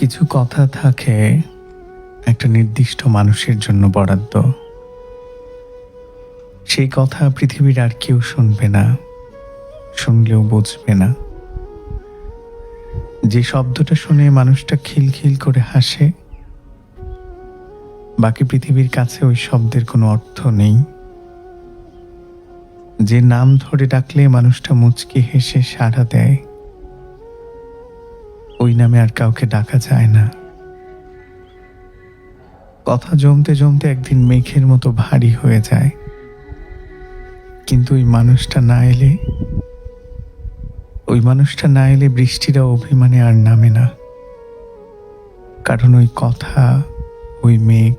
কিছু কথা থাকে একটা নির্দিষ্ট মানুষের জন্য বরাদ্দ। সেই কথা পৃথিবীর আর কেউ শুনবে না, শুনলেও বুঝবে না। যে শব্দটা শুনে মানুষটা খিলখিল করে হাসে, বাকি পৃথিবীর কাছে ওই শব্দের কোনো অর্থ নেই। যে নাম ধরে ডাকলে মানুষটা মুচকি হেসে সাড়া দেয়। ওই নামে আর কাউকে ডাকা যায় না। কথা জমতে জমতে একদিন মেঘের মতো ভারী হয়ে যায়। কিন্তু ওই মানুষটা না এলে, ওই মানুষটা না এলে বৃষ্টিরা অভিমানে আর নামে না। কারণ ওই কথা, ওই মেঘ,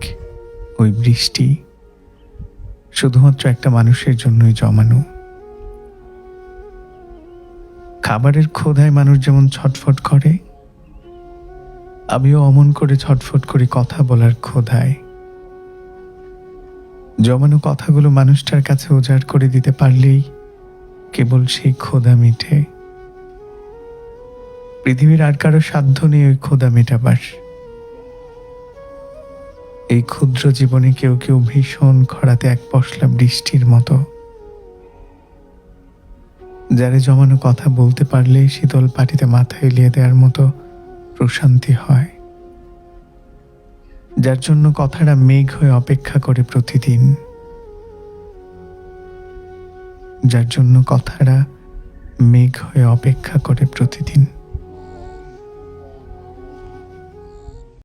ওই বৃষ্টি শুধুমাত্র একটা মানুষের জন্যই জমানো। খাবারের ক্ষোধায় মানুষ যেমন ছটফট করে আমিও অমন করে ছটফট করি কথা বলার ক্ষোধায়। জমানো কথাগুলো মানুষটার কাছে উজাড় করে দিতে পারলেই কেবল সেই ক্ষোধা মিটে। পৃথিবীর আর কারও সাধ্য নেই ওই ক্ষোধা মেটাবার। এই ক্ষুদ্র জীবনে কেউ কেউ ভীষণ খরাতে এক পশলা বৃষ্টির মতো। যারে জমানো কথা বলতে পারলে শীতল পাটিতে মাথা এলিয়ে দেওয়ার মতো প্রশান্তি হয়। যার জন্য কথাটা মেঘ হয়ে অপেক্ষা করে প্রতিদিন। যার জন্য কথাটা মেঘ হয়ে অপেক্ষা করে প্রতিদিন।